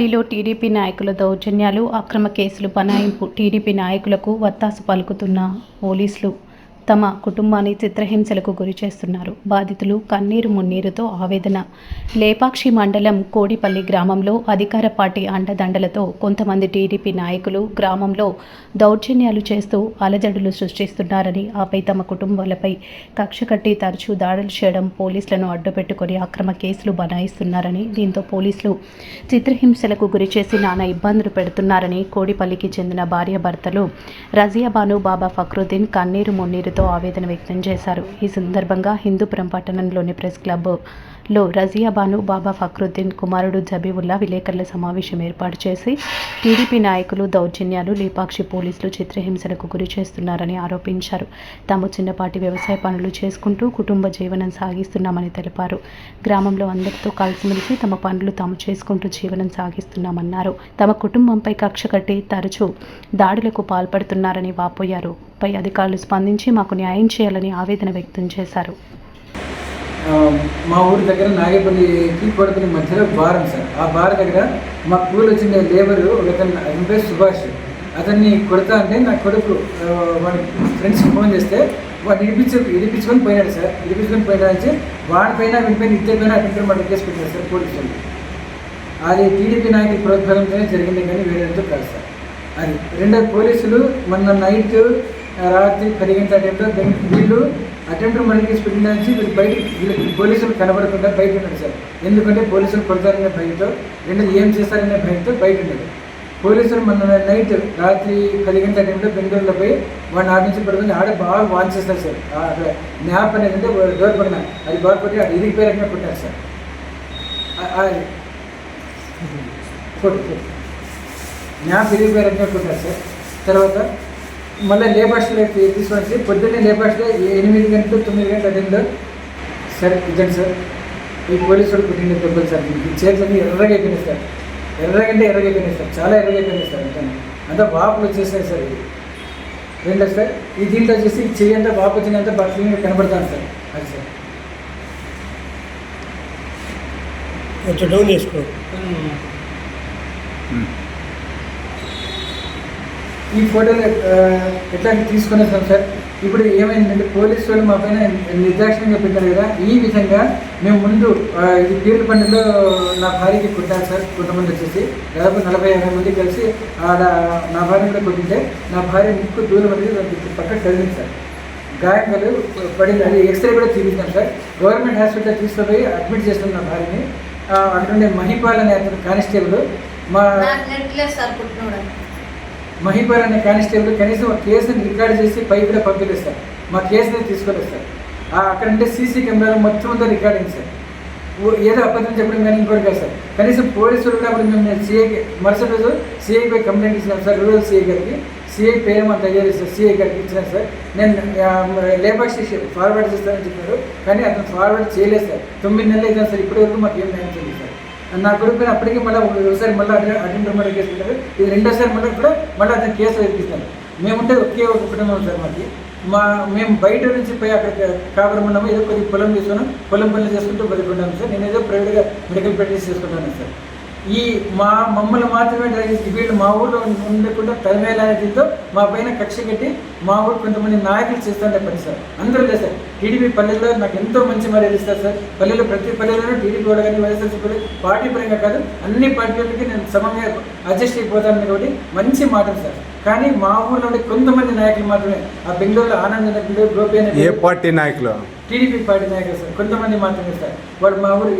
కోడిపల్లిలో TDP నాయకుల దౌర్జన్యాలు అక్రమ కేసులు బనాయింపు టీడీపీ నాయకులకు వత్తాసు పలుకుతున్న పోలీసులు. తమ కుటుంబాన్ని చిత్రహింసలకు గురి చేస్తున్నారు. బాధితులు కన్నీరు మున్నీరుతో ఆవేదన. లేపాక్షి మండలం కోడిపల్లి గ్రామంలో అధికార పార్టీ అండదండలతో కొంతమంది టీడీపీ నాయకులు గ్రామంలో దౌర్జన్యాలు చేస్తూ అలజడులు సృష్టిస్తున్నారని ఆపై తమ కుటుంబాలపై కక్ష కట్టి తరచూ దాడులు చేయడం పోలీసులను అడ్డుపెట్టుకొని అక్రమ కేసులు బనాయిస్తున్నారని దీంతో పోలీసులు చిత్రహింసలకు గురి చేసి నానా ఇబ్బందులు పెడుతున్నారని కోడిపల్లికి చెందిన భార్యాభర్తలు రజియాబాను బాబా ఫక్రుద్దీన్ కన్నీరు మున్నీరుతో ఆవేదన వ్యక్తం చేశారు. ఈ సందర్భంగా హిందూపురం పట్టణంలోని ప్రెస్ క్లబ్లో రజియాబాను బాబా ఫక్రుద్దీన్ కుమారుడు జబీవుల్లా విలేకరుల సమావేశం ఏర్పాటు చేసి టీడీపీ నాయకులు దౌర్జన్యాలు లేపాక్షి పోలీసులు చిత్రహింసలకు గురి చేస్తున్నారని ఆరోపించారు. తాము చిన్నపాటి వ్యవసాయ పనులు చేసుకుంటూ కుటుంబ జీవనం సాగిస్తున్నామని తెలిపారు. గ్రామంలో అందరితో కలిసిమెలిసి తమ పనులు తాము చేసుకుంటూ జీవనం సాగిస్తున్నామన్నారు. తమ కుటుంబంపై కక్ష కట్టి తరచూ దాడులకు పాల్పడుతున్నారని వాపోయారు. పై అధికారులు స్పందించి మాకు న్యాయం చేయాలని ఆవేదన వ్యక్తం చేశారు. మా ఊరి దగ్గర నాగేపల్లికి కోడపల్లి మధ్యలో బారం సార్. ఆ బార్ దగ్గర మా కూలి వచ్చిన లేబరు ఒకతను ఎంపీ అతని సుభాష్. అతన్ని కొడతా అంటే నా కొడుకు వాడి ఫ్రెండ్స్కి ఫోన్ చేస్తే వాడు ఇడిపించు ఇడిపించుకొని పోయినాడు సార్. ఇడిపించుకొని పోయినాడు వాడిపైన వాడి వీడిపైన ఇద్దరి పైన అటెంప్ట్ కేసు పెట్టారు సార్ పోలీసులు అది టీడీపీ నాయకుల ప్రోత్సాహంతోనే జరిగింది కానీ వేరేంతో కాదు సార్. అది రెండో పోలీసులు మొన్న నైట్ రాత్రి పది గంటల టైంలో వీళ్ళు అటెంప్ట్ మర్డర్ కేసు నుంచి వీళ్ళు బయట వీళ్ళకి పోలీసులు కనబడకుండా బయట ఉన్నారు సార్. ఎందుకంటే పోలీసులు కొడతారనే భయంతో రెండోది ఏం చేస్తారనే భయంతో బయట ఉన్నారు పోలీసులు మన నైట్ రాత్రి పది గంటల టైంలో బెంగళూరులో పోయి వాడిని ఆడ నుంచి ఆడ బాగా వాన్ చేస్తారు సార్. ఆ న్యాప్ అనేది అంటే డోర్ పడిన అది బాగా కొట్టి అది ఇరిగిపోయారనే కొట్టారు సార్. ఆ- ఆ- కొట్టు న్యాప్ ఇరిగిపోయారనే కొట్టారు సార్. తర్వాత మళ్ళీ లేపాస్ట్లో తీసుకొని వచ్చి పొద్దున్నే లేపాస్ట్లో ఎనిమిది గంటలు తొమ్మిది గంటల టైంలో సార్ ఇదండి సార్. ఈ పోలీసు వాడు పుట్టిన దెబ్బలు సార్. ఈ చేతులన్నీ ఎర్రగా అయిపోయినాయి సార్. ఎర్రగంటే ఎర్రగా అయిపోయినాయి సార్. చాలా ఎర్రగా అయిపోయినాయి సార్ అంతా. అంతా వాపులు వచ్చేసాయి సార్ ఇది రెండో సార్? ఈ దీంట్లో వచ్చేసి ఈ చెయ్యి అంతా వాపు వచ్చినంత బాగా క్లీన్గా కనబడతాను సార్. అది సార్. కొంచెం డౌన్ చేసుకో. ఈ ఫోటోలు ఎట్లా తీసుకునే సార్? ఇప్పుడు ఏమైందంటే పోలీసు వాళ్ళు మా పైన నిర్దాక్షిణ్యంగా పెట్టారు కదా ఈ విధంగా మేము ముందు ఇది పీర్ల పండుగలో నా భార్యకి కుట్టాను సార్ కొంతమంది వచ్చేసి. దాదాపు నలభై యాభై మంది కలిసి ఆడ నా భార్య కూడా కొట్టింటే నా భార్య ముక్కు దూరం అనేది పక్క కదిలింది సార్. గాయకాలు పడింది. అది ఎక్స్రే కూడా తీపించాం సార్. గవర్నమెంట్ హాస్పిటల్ తీసుకుపోయి అడ్మిట్ చేస్తున్నాం నా భార్యని. అటువంటి అక్కడుండే మహిపాల్ అనే అతను కానిస్టేబుల్ మా మహిపర్ అనే కానిస్టేబుల్ కనీసం కేసుని రికార్డ్ చేసి పై కూడా పంపిస్తారు మా కేసుని తీసుకొని సార్ అక్కడ ఉంటే సీసీ కెమెరాలో మొత్తం అంతా రికార్డింగ్ సార్. ఏదో అబద్ధం చెప్పడం కానీ ఇంకోటి కాదు సార్. కనీసం పోలీసులు కూడా అప్పుడు మేము సిఐకి మరుసటి రోజు సిఐపై కంప్లైంట్ ఇచ్చినాం సార్. రూరల్ సిఐ గారికి. సిఐ పేరు మా తయారు చేశారు సిఐ గారికి ఇచ్చినాం సార్. నేను లేబర్ స్టేషన్ ఫార్వర్డ్ చేస్తానని చెప్పారు. కానీ అతను ఫార్వర్డ్ చేయలేదు సార్. తొమ్మిది నెలలు అయితే సార్. ఇప్పటి వరకు మాకు ఏం న్యాయం చేయలేదు సార్. నా కొడుకు అప్పటికీ మళ్ళీ ఒకసారి మళ్ళీ అటెంప్ట్ మళ్ళీ కేసు పెట్టారు. ఇది రెండోసారి మళ్ళీ కూడా మళ్ళీ అతను కేసు వేపిస్తాను మేముంటే ఒకే ఒక కుటుంబం సార్ మాకు మా మేము బయట నుంచి పోయి అక్కడ కాపురం ఉన్నాము. ఏదో కొద్దిగా పొలం తీసుకున్నాం. పొలం పనులు చేసుకుంటూ బతుకున్నాము సార్. నేను ఏదో ప్రైవేట్గా మెడికల్ ప్రాక్టీస్ చేసుకుంటాను సార్. ఈ మా మమ్మల్ని మాత్రమే డ్రైవ్ వీళ్ళు మా ఊళ్ళో ఉండకుండా తరిమేలనే మా పైన కక్ష కట్టి మా ఊరు కొంతమంది నాయకులు చేస్తుంటే పని సార్. అందరూ లేదు సార్. టీడీపీ పల్లెల్లో నాకు ఎంతో మంచి మర్యాద ఇస్తారు సార్. పల్లెల్లో ప్రతి పల్లెల్లోనూ టీడీపీ వాళ్ళు కానీ వైఎస్ఆర్సీ పార్టీ పరంగా కాదు అన్ని పార్టీలకి నేను సమంగా అడ్జస్ట్ అయిపోతాను కాబట్టి మంచి మాటలు సార్. కానీ మా ఉండే కొంతమంది నాయకులు మాత్రమే ఆ బెంగళూరులో ఆనంద గోపి ఏ పార్టీ నాయకులు? టీడీపీ పార్టీ నాయకులు సార్ కొంతమంది మాత్రమే సార్. వాడు మా ఊరు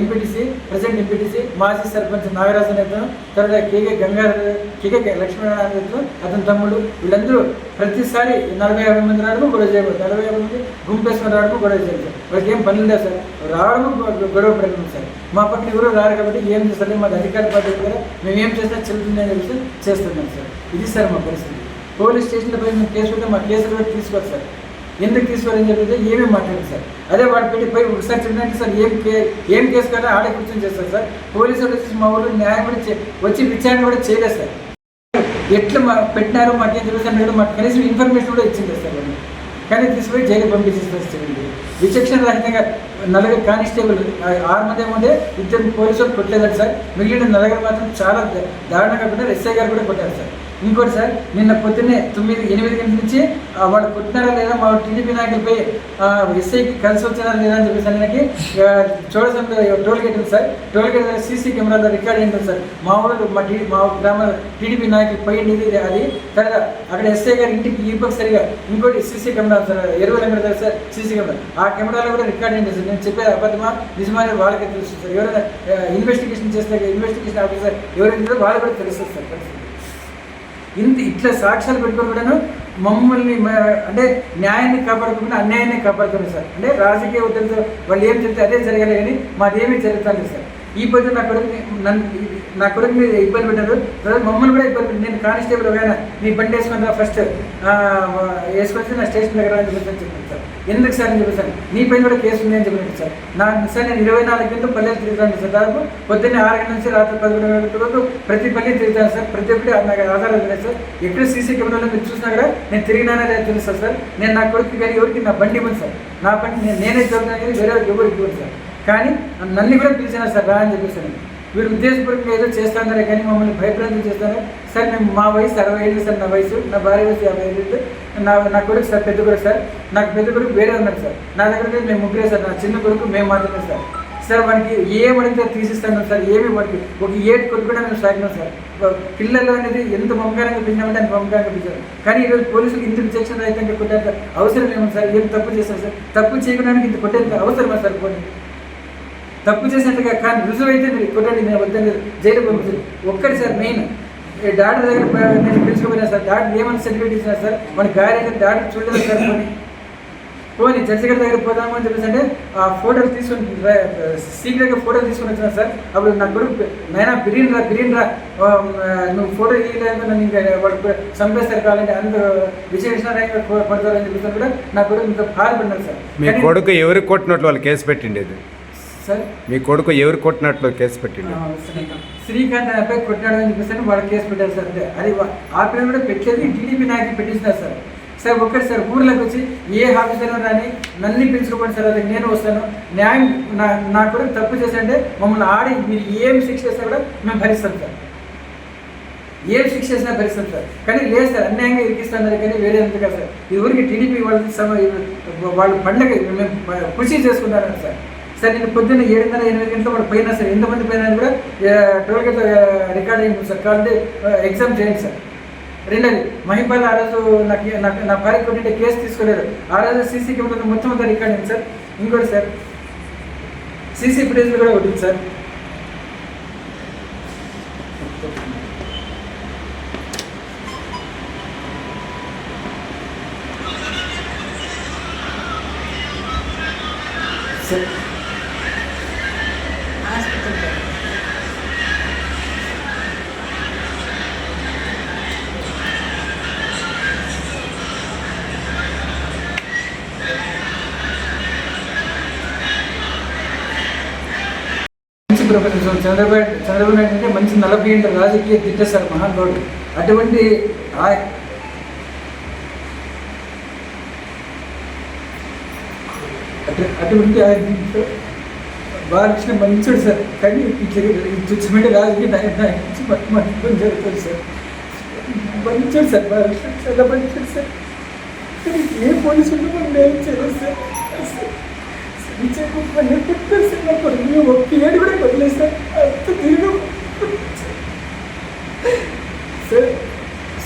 ఎంపీటీసీ ప్రజెంట్ ఎంపీటీసీ మాజీ సర్పంచ్ నాగరాజు నేతను తర్వాత కేకే గంగాధర్ కేకే లక్ష్మీనారాయణ నేతను అతని తమ్ముడు వీళ్ళందరూ ప్రతిసారి నలభై యాభై మంది రావడము గొడవ చేయబోతుంది నలభై యాభై మంది గుంపేసుకొని రావడము గొడవ చేయాలి సార్ వాళ్ళకి ఏం పని లేదు సార్. రావడము గొడవ పడడం సార్. మా పక్కన ఎవరు రారు కాబట్టి ఏం చేస్తారు? మాది అధికార పార్టీ కూడా మేము ఏం చేసినా చెల్లుతుంది అని చెప్పి చేస్తున్నాం సార్. ఇది సార్ మా పరిస్థితి. పోలీస్ స్టేషన్లో పోయి మేము కేసు పెడితే మా కేసులు కూడా తీసుకోరు సార్. ఎందుకు తీసుకోరని చెప్పితే ఏమీ మాట్లాడదు సార్. అదే వాడు పెట్టి పోయి ఒకసారి చెప్పినట్టు సార్ ఏం కే ఏం కేసు కదా ఆడే కూర్చొని చేస్తారు సార్. పోలీసులు వచ్చి మా ఊళ్ళో న్యాయం కూడా చే- వచ్చి విచారణ కూడా చేయలేదు సార్. ఎట్లా మా పెట్టినారో మాకేం తెలుసు అన్నాడు మాకు కనీసం ఇన్ఫర్మేషన్ కూడా ఇచ్చింది సార్ వాళ్ళు. కానీ తీసుకుపోయి జైలు పంపించేస్తారు సార్ విచక్షణ రహితంగా నలుగురు కానిస్టేబుల్ ఆరు మంది ఏముంటే ఇద్దరు పోలీసులు కొట్టలేదండి సార్. మిగిలిన నలుగురు మాత్రం చాలా దారుణంగా కొట్టారు. ఎస్ఐ గారు కూడా కొట్టారు సార్. ఇంకోటి సార్ నిన్న పొద్దున్నే తొమ్మిది ఎనిమిది గంటల నుంచి వాళ్ళు కొట్టినారా లేదా మా టీడీపీ నాయకులపై ఎస్ఐకి కలిసి వచ్చినారా లేదా అని చెప్పేసి ఆయనకి చూడసంలో టోల్ గేట్ ఉంది సార్. టోల్ గేట్ సీసీ కెమెరాలో రికార్డ్ అయింది సార్. మా ఊళ్ళో మా టీ మా గ్రామ టీడీపీ నాయకులు పై అది. తర్వాత అక్కడ ఎస్ఐ గారి ఇంటికి ఈ పక్క సరిగా ఇంకోటి సీసీ కెమెరా సార్. ఎరువుల కెమెరా సార్ సీసీ కెమెరా. ఆ కెమెరాలో కూడా రికార్డ్ అయింది సార్. నేను చెప్పేది అబద్ధమా నిజమా వాళ్ళకే తెలుస్తుంది సార్. ఎవరైనా ఇన్వెస్టిగేషన్ చేస్తే ఇన్వెస్టిగేషన్ ఆఫీసర్ ఎవరైనా వాళ్ళు కూడా తెలుస్తుంది సార్. ఇంత ఇట్లా సాక్ష్యాలు పెట్టుకొని కూడాను మమ్మల్ని అంటే న్యాయాన్ని కాపాడుకోకుండా అన్యాయాన్ని కాపాడుతున్నారు సార్. అంటే రాజకీయ ఉద్యమంతో వాళ్ళు ఏం చెప్తే అదే జరగాలి కానీ మాదేమీ జరుగుతుంది సార్. ఈ పొద్దు నా కొడుకు నన్ను నా కొడుకు మీద ఇబ్బంది పెట్టారు. తర్వాత మమ్మల్ని కూడా ఇబ్బంది పెట్టారు. నేను కానిస్టేబుల్ ఒకవేళ నీ బండి వేసుకుని రా ఫస్ట్ వేసుకొచ్చి నా స్టేషన్ దగ్గర చెప్పాను సార్. ఎందుకు సార్ అని చెప్పేసి నీ పైన కూడా కేసు ఉంది అని చెప్పినట్టు సార్. నా సార్ నేను ఇరవై నాలుగు గంటలు పల్లెలు తిరుగుతాను సార్. దాదాపు పొద్దున్నే ఆరు గంటల నుంచి రాత్రి పదకొండు గంటల వరకు ప్రతి పల్లె తిరుగుతాను సార్. ప్రతి ఒక్కటి నాకు ఆధారాలు లేదు సార్. ఎక్కడ సీసీ కెమెరాలో మీరు చూసినా కూడా నేను తిరిగినానే లేదు తెలుసు సార్. నేను నా కొడుకు కానీ ఎవరికి నా బండి ఇవ్వను సార్. నా బండి నేను నేనే చదువుతాను కానీ వేరే ఎవరికి ఇవ్వను సార్. కానీ నన్ను కూడా పిలిచినా సార్ రా అని చెప్పేసి వీరు ఉద్దేశపూర్వకంగా ఏదో చేస్తానరే కానీ మమ్మల్ని భయప్రాంతం చేస్తాను సార్ మేము మా వయసు అరవై ఏళ్ళు సార్ నా వయసు. నా భార్య వయసు యాభై ఏళ్ళు. నా నా కొడుకు సార్ పెద్ద కొడుకు సార్. నాకు పెద్ద కొడుకు వేరే ఉన్నాడు సార్. నా దగ్గర మేము ముగ్గురే సార్. నా చిన్న కొడుకు మేము మాత్రమే సార్. సార్ వానికి ఏమడితే తీసిస్తాను సార్. ఏమి వాడికి? ఒక ఏడు కొడుకు కూడా మేము సాగినాం సార్. పిల్లలు అనేది ఎంత మమకారంగా పెంచామంటే అంత మమకారంగా పెంచారు కానీ ఈరోజు పోలీసులు ఇంత విచక్షణ అయితే కొట్టేంత అవసరం ఏమో సార్? ఏం తప్పు చేస్తారు సార్? తప్పు చేయడానికి ఇంత కొట్టేంత అవసరమా సార్? పోనీ. తప్పు చేసినట్టుగా కానీ రుజువు అయితే మీరు కొట్టండి నేను వద్దని జైలు పంపించారు ఒక్కటి సార్ మెయిన్. డాక్టర్ దగ్గర నేను పిలుచుకుపోయినా సార్ డాక్టర్ ఏమని సర్టిఫికేట్ ఇచ్చినా సార్ మన గారి డాక్టర్ చూడలేదు సార్ పోనీ. పోనీ జడ్జి గారి దగ్గర పోదాము అని చెప్పేసి అంటే ఆ ఫోటోలు తీసుకొని సీక్రెట్గా ఫోటో తీసుకొని వచ్చినా సార్ అప్పుడు నా కొడుకు నైనా బిర్యానీ రా బిర్యానీ రా నువ్వు ఫోటో ఇయ్యలేదు నన్ను ఇంకా వాడు చంపేస్తారు కావాలంటే అంత విజయకృష్ణారాయణ పడతారని చెప్పేసి కూడా నా కొడుకు ఇంత బాధపడినారు సార్. మీ కొడుకు ఎవరికి కొట్టినట్లు వాళ్ళు కేసు పెట్టిండేది? సార్. మీ కొడుకు ఎవరు కొట్టినట్లు కేసు శ్రీ- శ్రీకాంత్ అబ్బాయి కొట్టాడు అని చెప్పేసి వాళ్ళు కేసు పెట్టారు సార్. అంటే అది ఆ పేరు కూడా పెట్టలేదు టీడీపీ నాయకులు పెట్టించినారు సార్? సార్ ఒక్కటి సార్ ఊర్లోకి వచ్చి ఏ ఆఫీసర్ రాని నన్ను పిలుచుకోండి సార్ అది నేను వస్తాను. న్యాయం నా నా కూడా తప్పు చేశారంటే మమ్మల్ని ఆడి మీరు ఏం శిక్ష చేసినా కూడా మేము భరిస్తాం సార్. ఏం శిక్ష చేసినా భరిస్తాం సార్. కానీ లేదు సార్ అన్యాయంగా ఇరికిస్తున్నారు కానీ వేరే ఎంత కాదు సార్? ఈ ఊరికి టీడీపీ వాళ్ళ సమ వాళ్ళు పండగ మేము కృషి చేసుకుంటారు సార్. సార్ నేను పొద్దున్న ఏడున్నర ఎనిమిది గంటల కూడా పోయినా సార్. ఎంతమంది పోయినా కూడా టోల్ గేట్ రికార్డ్ అయింది సార్. కాబట్టి ఎగ్జామ్ చేయండి సార్. రెండోది మహిపాల్ ఆ రోజు నాకు నాకు నా భార్య కొట్టింటే కేసు తీసుకోలేదు. ఆ రోజు సీసీ కెమెరా మొత్తం అంతా రికార్డ్ అయింది సార్. ఇంకోటి సార్ సీసీ ఫుటేజ్లు కూడా ఉంటుంది సార్. సార్ మంచి చంద్రబాబు చంద్రబాబు నాయుడు అంటే మంచి నలభై ఏళ్ళ రాజకీయ దిట్ట సార్ మహానుభావుడు. అటువంటి అటు- అటువంటి ఆయన బాలకృష్ణ మంచోడు సార్. కానీ ఇట్లా రాజకీయ నాయకుడు నుంచి జరుగుతుంది సార్. మంచోడు సార్ బాలకృష్ణ చాలా మంచోడు సార్. కానీ ఏ పోలీసులు మనం ఏం చేయలేదు సార్. అసలు విజయకు పని పెట్టారు సార్ ఒక్క ఏడు కూడా కొట్టలేదు సార్ అంత తిరిగి సార్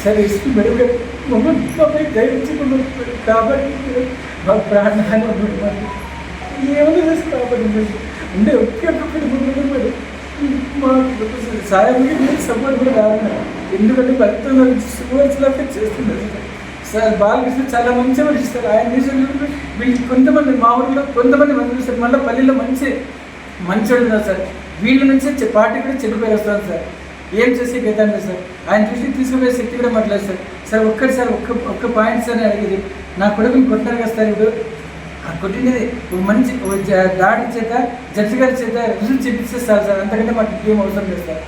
సార్ ఎస్పీ మేడం మమ్మల్ని మమ్మల్ని ధైర్యించుకున్నారు కాబట్టి మా ప్రాణాన్ని ఉన్నాడు మాకు ఏమైనా చేసి కాబట్టి అంటే ఒకే ఒక్కటి ముందు మరి మా సాయంగా నేను సపోర్ట్ కూడా రాను ఎందుకంటే భర్త సువర్చలాగా చేస్తున్నారు. సార్. బాలకృష్ణ చాలా మంచి మనిషి ఆయన చేసిన వీళ్ళు కొంతమంది మా ఊళ్ళో కొంతమంది మంది చూస్తారు మళ్ళీ పల్లెల్లో మంచి మంచి ఉన్నారు సార్. వీళ్ళ నుంచి చె- పార్టీ కూడా చెడిపోయి పేరు వస్తుంది సార్. ఏం చేసి గతండి సార్? ఆయన చూసి తీసుకుపోయే శక్తి కూడా మాట్లాడు సార్. సార్ ఒక్కటి సార్ ఒక్క ఒక్క పాయింట్ సార్ అడిగేది. నా కొడుకుని కొట్టారు కదా సార్ ఇప్పుడు. ఆ కొట్టినది ఒక మంచి దాడి చేత జడ్జి గారి చేత రుజువు చేపిస్తే సార్. సార్ అంతకంటే మాకు ఏం అవసరం లేదు సార్.